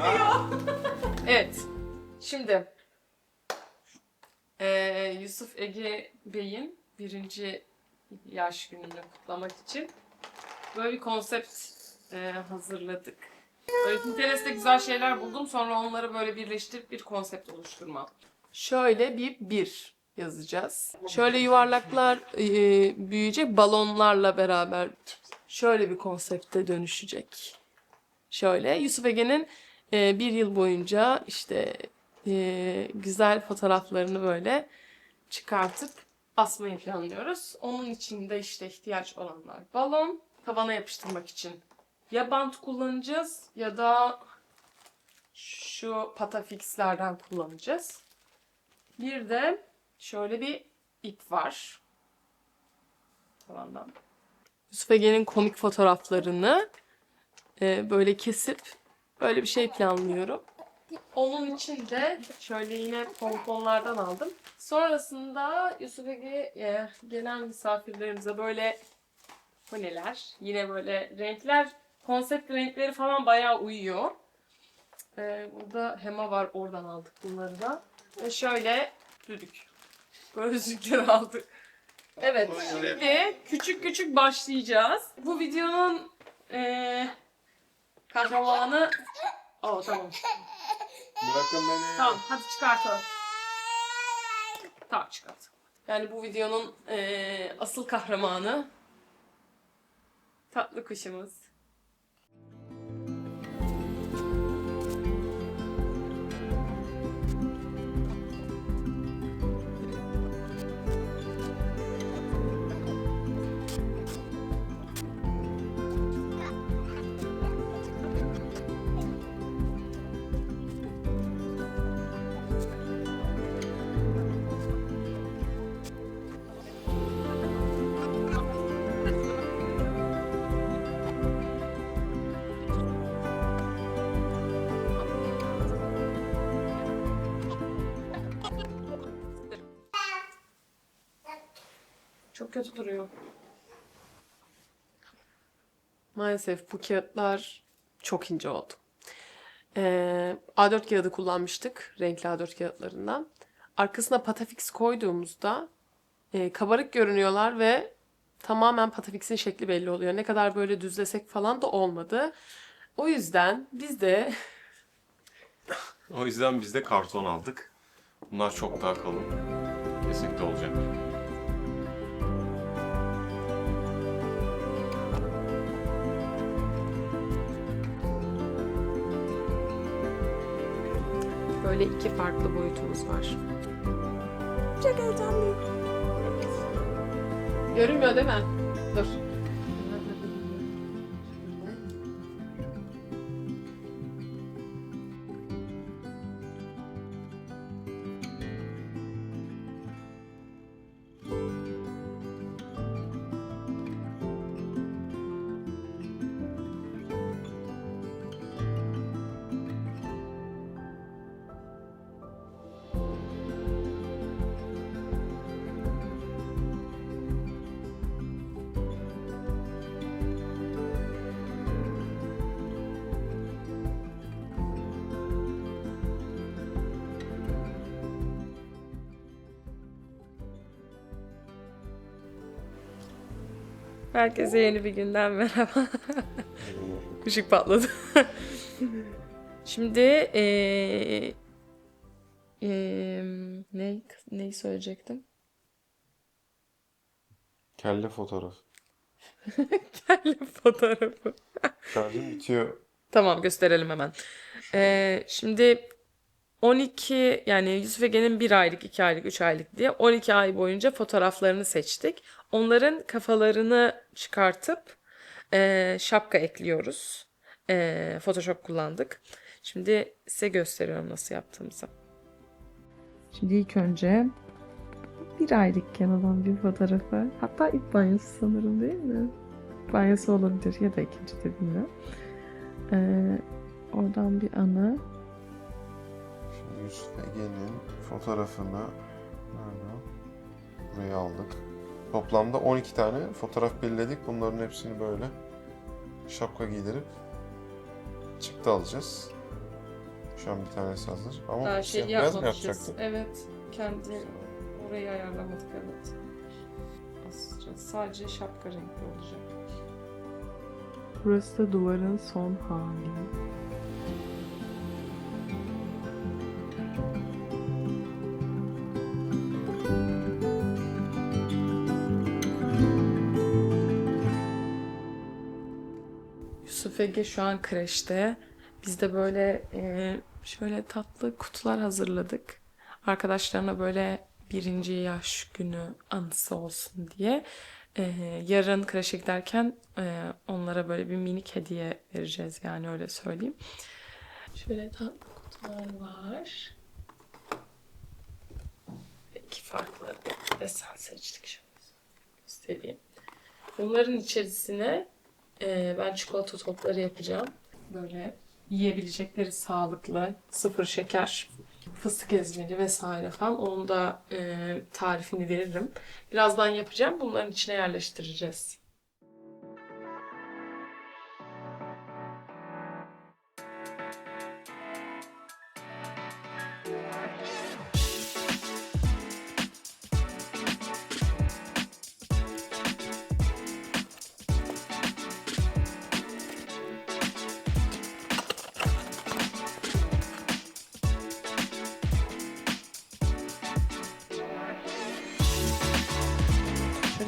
Evet. Şimdi eee, Yusuf Ege Bey'in birinci yaş gününü kutlamak için böyle bir konsept eee, hazırladık. Böyle Pinterest'te güzel şeyler buldum. Sonra onları böyle birleştirip bir konsept oluşturma. Şöyle bir bir yazacağız. Şöyle yuvarlaklar eee, büyüyecek balonlarla beraber şöyle bir konsepte dönüşecek. Şöyle Yusuf Ege'nin e, bir yıl boyunca işte e, güzel fotoğraflarını böyle çıkartıp asmayı planlıyoruz. Onun için de işte ihtiyaç olanlar balon, tavana yapıştırmak için ya bant kullanacağız ya da şu patafixlerden kullanacağız. Bir de şöyle bir ip var. Tavandan. Yusuf Ege'nin komik fotoğraflarını e, böyle kesip böyle bir şey planlıyorum. Onun için de şöyle yine pomponlardan aldım. Sonrasında Yusuf Ege e, gelen misafirlerimize böyle bu neler? Yine böyle renkler, konsept renkleri falan bayağı uyuyor. E, burada hema var oradan aldık bunları da. Ve şöyle düdük. Gözlükleri aldık. Evet şimdi küçük küçük başlayacağız. Bu videonun e, kahramanı... Oo tamam. Bırakın beni. Tamam hadi çıkartalım. Tamam çıkart. Yani bu videonun eee, asıl kahramanı tatlı kuşumuz. Çok kötü duruyor. Maalesef bu kağıtlar çok ince oldu. Ee, A4 kağıdı kullanmıştık. Renkli A4 kağıtlarından. Arkasına patafix koyduğumuzda e, kabarık görünüyorlar ve tamamen patafixin şekli belli oluyor. Ne kadar böyle düzlesek falan da olmadı. O yüzden biz de O yüzden biz de karton aldık. Bunlar çok daha kalın. Kesinlikle olacak. Böyle iki farklı boyutumuz var. Çok heyecanlıyım. Görünmüyor değil mi? Dur. Herkese yeni bir günden merhaba. Işık patladı. Şimdi eee eee ne neyi söyleyecektim? Kelle fotoğraf. Kelle fotoğrafı. Şarjım bitiyor. Tamam gösterelim hemen. Ee, şimdi 12 yani Yusuf Ege'nin 1 aylık, 2 aylık, 3 aylık diye 12 ay boyunca fotoğraflarını seçtik. Onların kafalarını çıkartıp e, şapka ekliyoruz. E, Photoshop kullandık. Şimdi size gösteriyorum nasıl yaptığımızı. Şimdi ilk önce bir aylıkken olan bir fotoğrafı. Hatta ilk banyosu sanırım değil mi? Banyosu olabilir ya da ikinci de bilmiyorum. Ee, oradan bir anı. Yusuf Ege'nin fotoğrafını nerede? Buraya aldık. Toplamda 12 tane fotoğraf belirledik. Bunların hepsini böyle şapka giydirip çıktı alacağız. Şu an bir tanesi hazır. Ama Daha şey siyah beyaz mı? Evet. Kendi orayı ayarlamadık evet. Asacağız. Sadece şapka renkli olacak. Burası da duvarın son hali. Yusuf Ege şu an kreşte. Biz de böyle e, şöyle tatlı kutular hazırladık. Arkadaşlarına böyle birinci yaş günü anısı olsun diye. E, yarın kreşe giderken e, onlara böyle bir minik hediye vereceğiz yani öyle söyleyeyim. Şöyle tatlı kutular var. İki farklı desen seçtik şöyle göstereyim. Bunların içerisine ee, ben çikolata topları yapacağım. Böyle yiyebilecekleri sağlıklı, sıfır şeker, fıstık ezmeli vesaire falan. Onun da e, tarifini veririm. Birazdan yapacağım. Bunların içine yerleştireceğiz.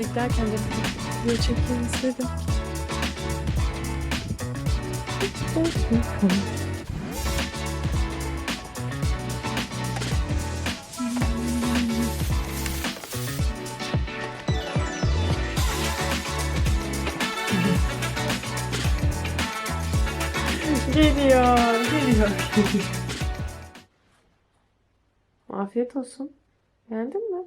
Giderken de video çekeyim istedim. Geliyor, geliyor. Afiyet olsun. Beğendin mi?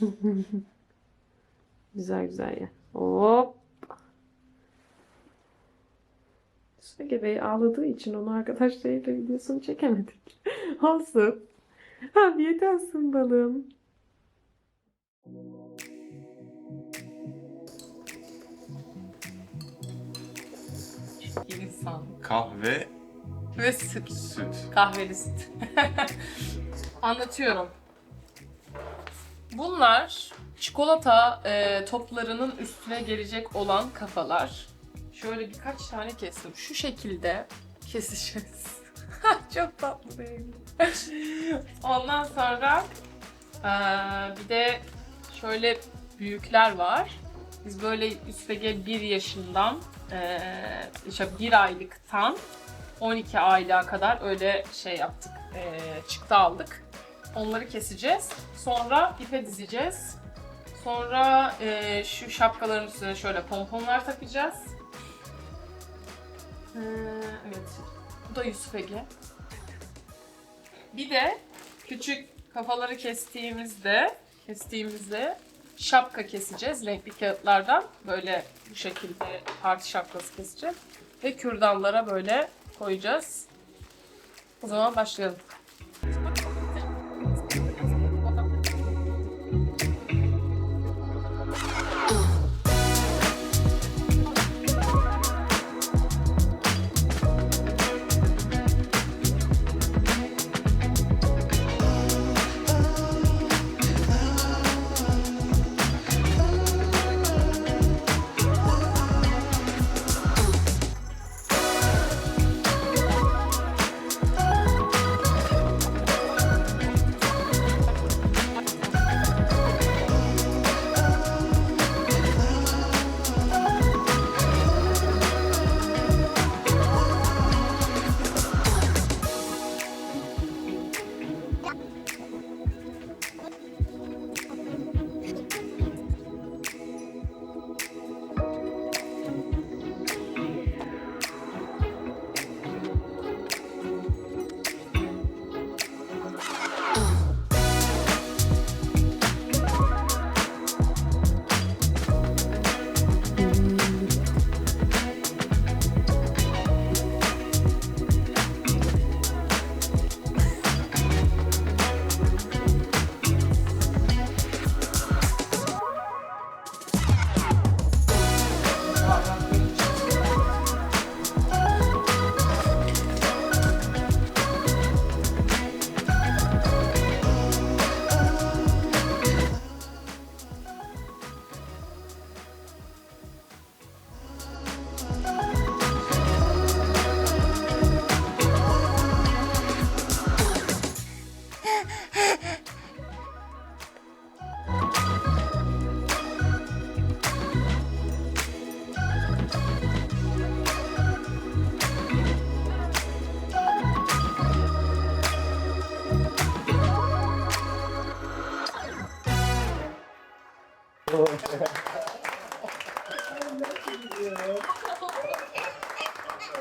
güzel güzel ya. Hop. Sürekli Bey ağladığı için onu arkadaşlarıyla videosunu çekemedik. olsun. Afiyet olsun balım. İnsan. Kahve, Ve süt. süt. Kahveli süt. Anlatıyorum. Bunlar çikolata e, toplarının üstüne gelecek olan kafalar. Şöyle birkaç tane kestim. Şu şekilde keseceğiz. Çok tatlı değil mi? Ondan sonra e, bir de şöyle büyükler var. Biz böyle üstteki 1 yaşından e, işte 1 aylıktan 12 aylığa kadar öyle şey yaptık. E, çıktı aldık. Onları keseceğiz. Sonra ipe dizeceğiz. Sonra e, şu şapkaların üstüne şöyle pomponlar takacağız. Ee, evet. Bu da Yusuf Ege. Bir de küçük kafaları kestiğimizde kestiğimizde şapka keseceğiz renkli kağıtlardan. Böyle bu şekilde parti şapkası keseceğiz. Ve kürdanlara böyle koyacağız. O zaman başlayalım.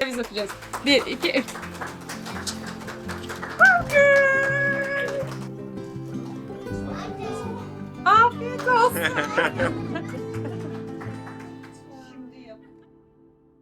Biz okuyacağız. Bir, iki, üç. Afiyet olsun.